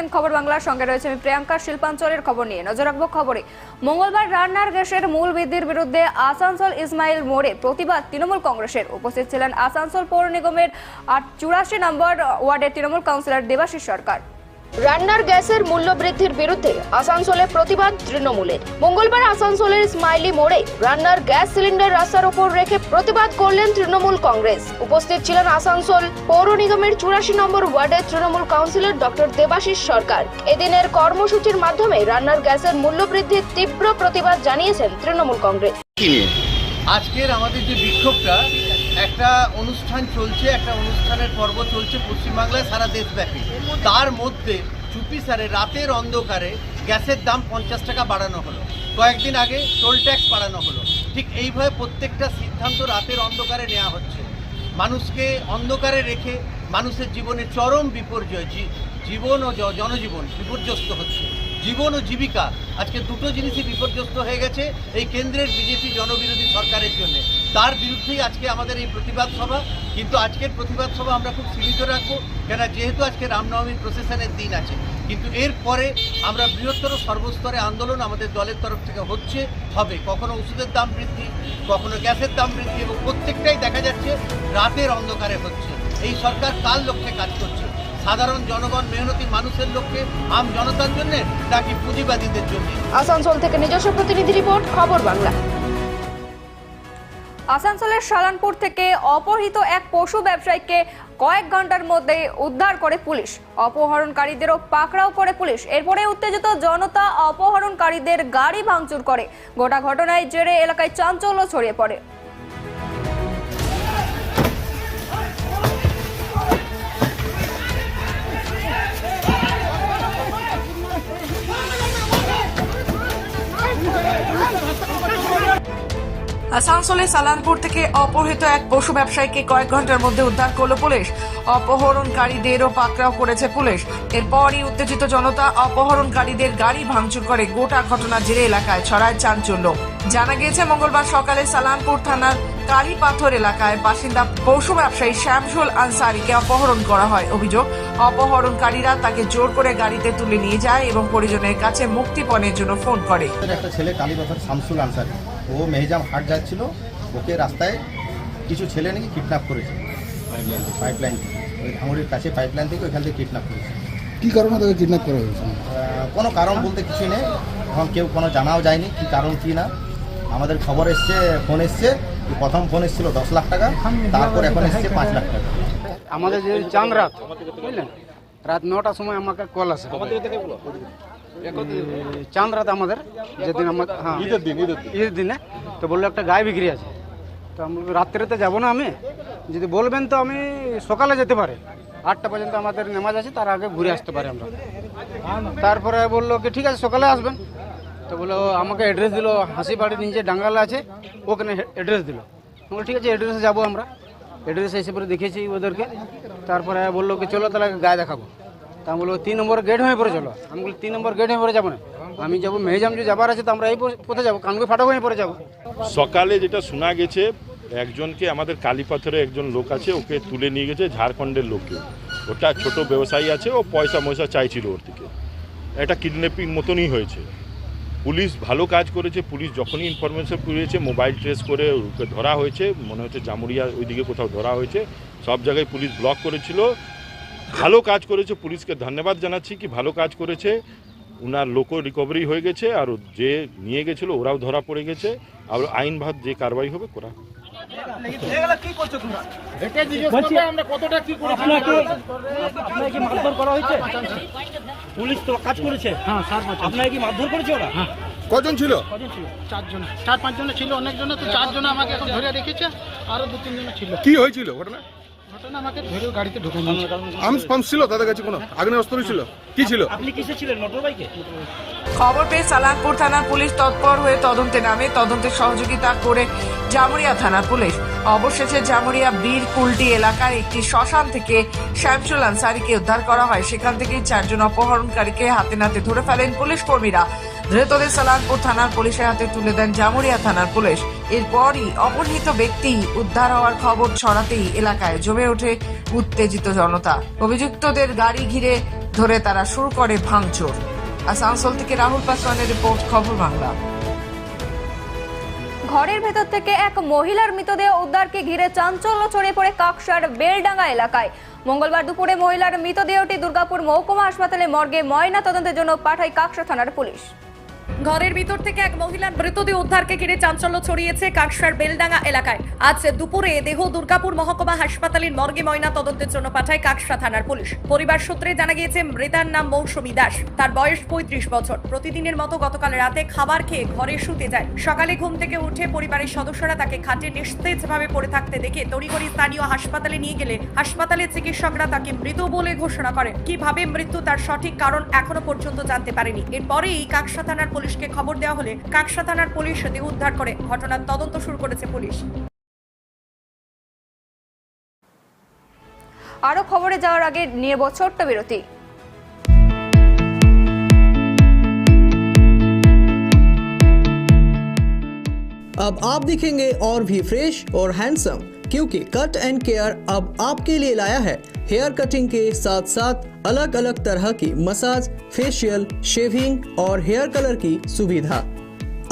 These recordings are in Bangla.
দেখছেন খবর বাংলার সঙ্গে রয়েছে আমি প্রিয়াঙ্কা শিল্পাঞ্চলের খবর নিয়ে। নজর রাখব খবরে। মঙ্গলবার রান্নার গ্যাসের মূল বৃদ্ধির বিরুদ্ধে আসানসোল ইসমাইল মোড়ে প্রতিবাদ তৃণমূল কংগ্রেসের। উপস্থিত ছিলেন আসানসোল পৌর নিগমের আট চুরাশি নম্বর ওয়ার্ডের তৃণমূল কাউন্সিলর দেবাশিস সরকার। রান্নার গ্যাসের মূল্য বৃদ্ধির বিরুদ্ধে আসানসোলে প্রতিবাদ তৃণমূলের। মঙ্গলবার আসানসোলের স্মাইলি মোড়ে রান্নার গ্যাস সিলিন্ডার রাস্তার উপর রেখে প্রতিবাদ করলেন তৃণমূল কংগ্রেস। উপস্থিত ছিলেন আসানসোল পৌর নিগমের চুরাশি নম্বর ওয়ার্ডের তৃণমূল কাউন্সিলর ডক্টর দেবাশিস সরকার। এদিনের কর্মসূচির মাধ্যমে রান্নার গ্যাসের মূল্য বৃদ্ধির তীব্র প্রতিবাদ জানিয়েছেন তৃণমূল কংগ্রেস। আজকের আমাদের যে বিক্ষোভটা একটা অনুষ্ঠান চলছে, একটা অনুষ্ঠানের পর্ব চলছে পশ্চিমবাংলায় সারা দেশব্যাপী। তার মধ্যে চুপি সারে রাতের অন্ধকারে গ্যাসের দাম পঞ্চাশ টাকা বাড়ানো হলো। কয়েকদিন আগে টোল ট্যাক্স বাড়ানো হলো। ঠিক এইভাবে প্রত্যেকটা সিদ্ধান্ত রাতের অন্ধকারে নেওয়া হচ্ছে। মানুষকে অন্ধকারে রেখে মানুষের জীবনে চরম বিপর্যয় জীবন ও জনজীবন বিপর্যস্ত হচ্ছে। জীবন ও জীবিকা। আজকে দুটো জিনিসই বিপর্যস্ত হয়ে গেছে এই কেন্দ্রের বিজেপি জনবিরোধী সরকারের জন্য। তার বিরুদ্ধেই আজকে আমাদের এই প্রতিবাদ সভা। কিন্তু আজকের প্রতিবাদ সভা আমরা খুব সীমিত রাখব কেন যেহেতু আজকে রামনবমীর প্রসেশনের দিন আছে। কিন্তু এরপরে আমরা বৃহত্তর সর্বস্তরে আন্দোলন আমাদের দলের তরফ থেকে হচ্ছে, হবে। কখনো ওষুধের দাম বৃদ্ধি, কখনো গ্যাসের দাম বৃদ্ধি এবং প্রত্যেকটাই দেখা যাচ্ছে রাতের অন্ধকারে হচ্ছে। এই সরকার কার লক্ষ্যে কাজ করছে? সাধারণ জনগণ মেহনতি মানুষের লক্ষ্যে আম জনতার জন্য নাকি পুঁজিবাদীদের জন্য? আসানসোল থেকে নিজস্ব প্রতিনিধি রিপোর্ট, খবর বাংলা। আসানসোলের সালানপুর থেকে অপহৃত এক পশু ব্যবসায়ীকে কয়েক ঘণ্টার মধ্যে উদ্ধার করে পুলিশ। অপহরণকারীদেরও পাকড়াও করে পুলিশ। এরপরে উত্তেজিত জনতা অপহরণকারীদের গাড়ি ভাঙচুর করে। গোটা ঘটনায় জেরে এলাকায় চাঞ্চল্য ছড়িয়ে পড়ে। আসানসোলের সালানপুর থেকে অপহৃত এক পশু ব্যবসায়ীকে কয়েক ঘণ্টার মধ্যে উদ্ধার করল পুলিশ। অপহরণকারীদেরও পাকড়াও করেছে পুলিশ। এরপরই উত্তেজিত জনতা অপহরণকারীদের গাড়ি ভাঙচুর করে গোটা ঘটনা জেরে এলাকায় ছড়ায় চাঞ্চল্য। জানা গিয়েছে মঙ্গলবার সকালে সালানপুর থানার কালীপাথর এলাকায় বাসিন্দা পশু ব্যবসায়ী শ্যামসুল আনসারিকে অপহরণ করা হয়। অভিযোগ অপহরণকারীরা তাকে জোর করে গাড়িতে তুলে নিয়ে যায় এবং পরিজনের কাছে মুক্তিপণের জন্য ফোন করে। একটা ছেলে কালীবাজার শামসুল আনসারি। ও মেহজাম হাট যাচ্ছিল ওকে রাস্তায় কিছু ছেলে নাকি কিডন্যাপ করেছে। পাইপলাইন ওই ভাঙড়ির কাছে পাইপলাইন থেকে ওইখান থেকে কিডন্যাপ করেছে। কি কারণে তাকে কিডন্যাপ করা হয়েছে? আহ, কোনো কারণ বলতে কিছু নেই। এখন কেউ কোনো জানাও যায়নি কি কারণ কি না। আমাদের খবর এসছে ফোন এসছে প্রথম ফোন এসেছিল দশ লাখ টাকা তারপর এখন এসছে পাঁচ লাখ টাকা। আমাদের যে চাঁদ রাত বুঝলেন? রাত নটার সময় আমাকে কল আসে। চাঁদ রাত আমাদের যেদিন আমার হ্যাঁ। ঈদের দিন ঈদের দিনে। তো বলল একটা গায়ে বিক্রি আছে। তো আমি রাত্রেতে যাব না আমি। যদি বলবেন তো আমি সকালে যেতে পারে। আটটা পর্যন্ত আমাদের নামাজ আছে তার আগে ঘুরে আসতে পারি আমরা। তারপরে বলল কি ঠিক আছে সকালে আসবেন। তো বলল, আমাকে অ্যাড্রেস দিলো, হাসি বাড়ির নিচে ডাঙ্গাল আছে, ওখানে অ্যাড্রেস দিলো। আমি ঠিক আছে অ্যাড্রেসে যাব আমরা। অ্যাড্রেস এসে পরে দেখেছি ওদেরকে। তারপরে বলল কি, চলো তাহলে গায়ে দেখাবো। তা বলব তিন নম্বর গেট হয়ে পরে চলো। আমি বলি তিন নম্বর গেট হয়ে পরে যাব না। আমি যাব, মেহজাম যে যাবার আছে, তো আমরা এই পথে যাব কানগুই ফাটক হয়ে পরে যাব। সকালে যেটা শোনা গেছে, একজনকে আমাদের কালীপাথরে একজন লোক আছে, ওকে তুলে নিয়ে গেছে ঝাড়খণ্ডের লোককে। ওটা ছোট ব্যবসায়ী আছে, ও পয়সা ময়সা চাইছিল ওর থেকে। এটা কিডন্যাপিং মতনই হয়েছে। পুলিশ ভালো কাজ করেছে, পুলিশ যখনই ইনফরমেশন পেয়েছে মোবাইল ট্রেস করে ওকে ধরা হয়েছে, মনে হচ্ছে জামুরিয়া ওইদিকে কোথাও ধরা হয়েছে, সব জায়গায় পুলিশ ব্লক করেছিল। ভালো কাজ করেছে, পুলিশকে ধন্যবাদ জানাচ্ছি কি ভালো কাজ করেছে। ওনার লোকও রিকভারি হয়ে গেছে, আর যে নিয়ে গেছিল ওরাও ধরা পড়ে গেছে। আর আইনভাত যে কারবাই হবে, করা পুলিশ তো কাজ করেছে হ্যাঁ আপনাকে কি মারধর করেছে ওরা কজন ছিল? চারজন চার পাঁচজন ছিল অনেকজন তো চারজন আমাকে এখন ধরে রেখেছে আরও দু তিনজন ছিল। কি হয়েছিল ঘটনা? ঘটনা আমাকে ধরে গাড়িতে ঢুকে আর্মস পাম্প ছিল তাদের কাছে কোনো আগ্নেয় ছিল। কি ছিল? আপনি কিসে ছিলেন? মোটর খবর পেয়ে সালানপুর থানার পুলিশ তৎপর হয়ে তদন্তে নামে। তদন্তে সহযোগিতা করে জামুরিয়া থানার পুলিশ। অবশেষে জামুরিয়া বীর কুলটি এলাকার একটি শ্মশান থেকে শ্যামসুল আনসারিকে উদ্ধার করা হয়। সেখান থেকে চারজন অপহরণকারীকে হাতে নাতে ধরে ফেলেন পুলিশ কর্মীরা। ধৃতদের সালানপুর থানার পুলিশের হাতে তুলে দেন জামুরিয়া থানার পুলিশ। এরপরই অপহৃত ব্যক্তি উদ্ধার হওয়ার খবর ছড়াতেই এলাকায় জমে ওঠে উত্তেজিত জনতা। অভিযুক্তদের গাড়ি ঘিরে ধরে তারা শুরু করে ভাঙচুর। আসানসোল থেকে রাহুল পাসওয়ানের রিপোর্ট, খবর বাংলা। ঘরের ভেতর থেকে এক মহিলার মৃতদেহ উদ্ধারকে ঘিরে চাঞ্চল্য ছড়িয়ে পড়ে কাকসার বেলডাঙ্গা এলাকায়। মঙ্গলবার দুপুরে মহিলার মৃতদেহটি দুর্গাপুর মহকুমা হাসপাতালে মর্গে ময়না তদন্তের জন্য পাঠায় কাকসা থানার পুলিশ। ঘরের ভিতর থেকে এক মহিলার মৃতদেহ উদ্ধারকে ঘিরে চাঞ্চল্য ছড়িয়েছে কাকসার বেলডাঙ্গা এলাকায়। আজ দুপুরে দেহ দুর্গাপুর মহকুমা হাসপাতালের মর্গে ময়না তদন্তের জন্য পাঠায় কাকসা থানার পুলিশ। পরিবার সূত্রে জানা গিয়েছে, মৃতার নাম মৌসুমী দাস। তার বয়স পঁয়ত্রিশ বছর। প্রতিদিনের মতো গতকাল রাতে খাবার খেয়ে ঘরে শুতে যায়। সকালে ঘুম থেকে উঠে পরিবারের সদস্যরা তাকে খাটে নিস্তেজভাবে পড়ে থাকতে দেখে তড়িঘড়ি স্থানীয় হাসপাতালে নিয়ে গেলে হাসপাতালের চিকিৎসকরা তাকে মৃত বলে ঘোষণা করেন। কীভাবে মৃত্যু তার সঠিক কারণ এখনও পর্যন্ত জানতে পারেনি। এরপরেই কাকসা থানার পুলিশকে খবর দেওয়া হলে কাকসা থানার পুলিশ দেহ উদ্ধার করে ঘটনার তদন্ত শুরু করেছে পুলিশ আরো খবরে যাওয়ার আগে নিয়ে নেব ছোট্ট বিরতি अब आप दिखेंगे और भी फ्रेश और हैंडसम क्योंकि कट एंड केयर अब आपके लिए लाया है हेयर कटिंग के साथ साथ अलग अलग तरह की मसाज, फेशियल, शेविंग और हेयर कलर की सुविधा।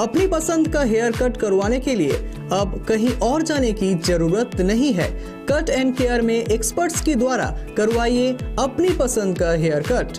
अपनी पसंद का हेयर कट करवाने के लिए अब कहीं और जाने की ज़रूरत नहीं है। कट एंड केयर में एक्सपर्ट्स के द्वारा करवाइए अपनी पसंद का हेयर कट।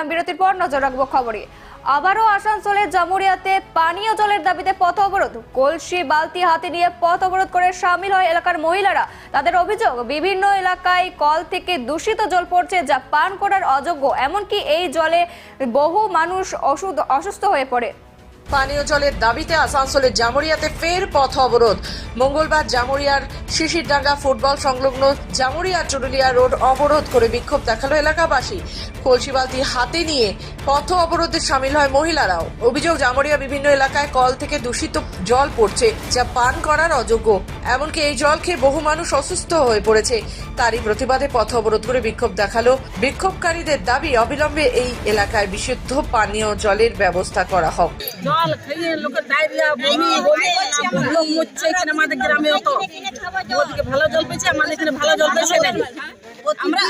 এলাম বিরতির পর নজর রাখব খবরে আবারও আসানসোলের জামুরিয়াতে পানীয় জলের দাবিতে পথ অবরোধ। কলসি, বালতি হাতে নিয়ে পথ অবরোধ করে সামিল হয় এলাকার মহিলারা। তাদের অভিযোগ, বিভিন্ন এলাকায় কল থেকে দূষিত জল পড়ছে যা পান করার অযোগ্য। এমনকি এই জলে বহু মানুষ অসুস্থ হয়ে পড়ে। পানীয় জলের দাবিতে আসানসোলের জামুরিয়াতে ফের পথ অবরোধ। মঙ্গলবার জামুরিয়ার শিশিরডাঙ্গা ফুটবল সংলগ্ন জামুরিয়া চুরুলিয়া রোড অবরোধ করে বিক্ষোভ দেখাল এলাকাবাসী। কলসি বালতি হাতে নিয়ে পথ অবরোধে সামিল হয় মহিলারাও। অভিযোগ, জামুরিয়া বিভিন্ন এলাকায় কল থেকে দূষিত জল পড়ছে, যা পান করার অযোগ্য। এমনকি এই জল খেয়ে বহু মানুষ অসুস্থ হয়ে পড়েছে। তারই প্রতিবাদে পথ অবরোধ করে বিক্ষোভ দেখাল বিক্ষোভকারীদের দাবি, অবিলম্বে এই এলাকায় বিশুদ্ধ পানীয় জলের ব্যবস্থা করা হোক। জল খেয়ে লোকের ডায়রিয়া বমি লোক মরছে এখানে আমাদের গ্রামে অত। ওদিকে ভালো জল পেয়েছে আমাদের এখানে ভালো জল পেয়েছে আমরা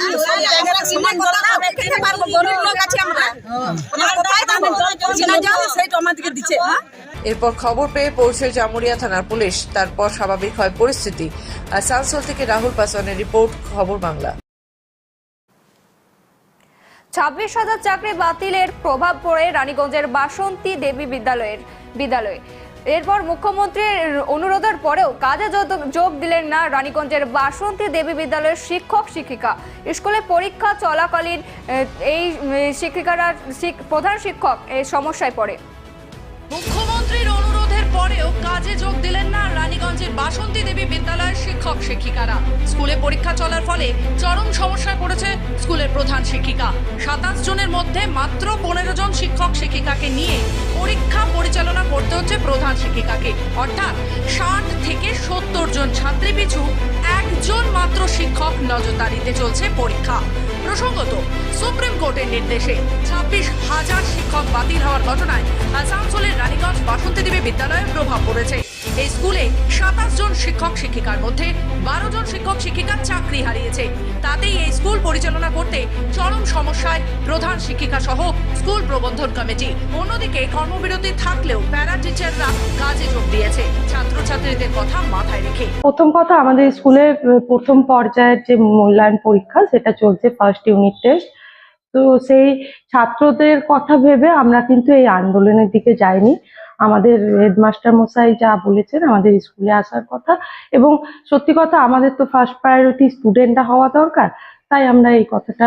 সমান জল খেতে পারব গরিব লোক আছি আমরা। হ্যাঁ এরপর খবর পেয়ে পৌঁছে জামুরিয়া থানার পুলিশ তারপর স্বাভাবিক হয় পরিস্থিতি। আসানসোল থেকে রাহুল পাসওয়ানের রিপোর্ট খবর বাংলা। ছাব্বিশ হাজার চাকরি বাতিলের প্রভাব পড়ে রানীগঞ্জের বাসন্তী দেবী বিদ্যালয়ের বিদ্যালয়ে। এরপর মুখ্যমন্ত্রীর অনুরোধের পরেও কাজে যোগ- দিলেন না রানীগঞ্জের বাসন্তী দেবী বিদ্যালয়ের শিক্ষক শিক্ষিকা। স্কুলে পরীক্ষা চলাকালীন এই শিক্ষিকারা শিক- প্রধান শিক্ষক এই সমস্যায় পড়ে। মুখ্যমন্ত্রীর অনুরোধের পরেও কাজে যোগ দিলেন না রানীগঞ্জের বাসন্তী দেবী বিদ্যালয়ের শিক্ষক শিক্ষিকারা। স্কুলে পরীক্ষা চলার ফলে চরম সমস্যায় পড়েছে স্কুলের প্রধান শিক্ষিকা। সাতাশ জনের মধ্যে মাত্র পনেরো জন শিক্ষক শিক্ষিকাকে নিয়ে পরীক্ষা পরিচালনা করতে হচ্ছে প্রধান শিক্ষিকাকে। অর্থাৎ ষাট থেকে সত্তর জন ছাত্রী পিছু একজন মাত্র শিক্ষক নজরদারিতে চলছে পরীক্ষা। প্রসঙ্গত, সুপ্রিম কোর্টের নির্দেশে ছাব্বিশ হাজার শিক্ষক বাতিল হওয়ার ঘটনায় আসানসোলের রানীগঞ্জ বাসন্তী দেবী বিদ্যালয়ে প্রভাব পড়েছে। এই স্কুলে সাতাশ জন শিক্ষক শিক্ষিকার মধ্যে বারো জন শিক্ষক শিক্ষিকা চাকরি হারিয়েছে। তাতেই এই স্কুল পরিচালনা করতে চরম সমস্যায় প্রধান শিক্ষিকা সহ স্কুল প্রবন্ধন কমিটি। অন্যদিকে কর্মবিরতি থাকলেও প্যারা টিচাররা কাজে যোগ দিয়েছে। ছাত্রছাত্রীদের কথা মাথায় রেখে। প্রথম কথা, আমাদের স্কুলে প্রথম পর্যায়ের যে মূল্যায়ন পরীক্ষা, সেটা চলছে ফার্স্ট ইউনিট টেস্ট তো সেই ছাত্রদের কথা ভেবে আমরা কিন্তু এই আন্দোলনের দিকে যাইনি। আমাদের হেডমাস্টার মশাই যা বলেছেন আমাদের স্কুলে আসার কথা। এবং সত্যি কথা, আমাদের তো ফার্স্ট প্রায়োরিটি স্টুডেন্টরা হওয়া দরকার। তাই আমরা এই কথাটা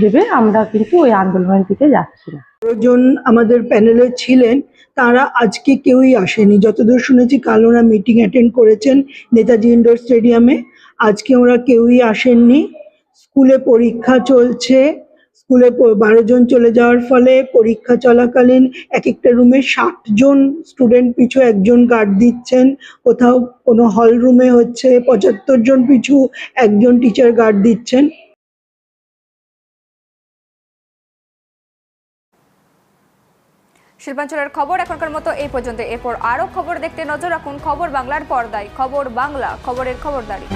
ভেবে আমরা কিন্তু ওই আন্দোলনের দিকে যাচ্ছি না। জন আমাদের প্যানেলে ছিলেন, তারা আজকে কেউই আসেনি। যতদূর শুনেছি, কাল ওরা মিটিং অ্যাটেন্ড করেছেন নেতাজি ইন্ডোর স্টেডিয়ামে আজকে ওরা কেউই আসেননি। স্কুলে পরীক্ষা চলছে। স্কুলে বারো জন চলে যাওয়ার ফলে পরীক্ষা চলাকালীন এক একটা রুমে ষাট জন স্টুডেন্ট পিছু একজন গার্ড দিচ্ছেন। কোথাও কোনো হল রুমে হচ্ছে পঁচাত্তর জন পিছু একজন টিচার গার্ড দিচ্ছেন। শিল্পাঞ্চলের খবর এখনকার মতো এই পর্যন্ত। এরপর আরও খবর দেখতে নজর রাখুন খবর বাংলার পর্দায়। খবর বাংলা, খবরের খবরদারি।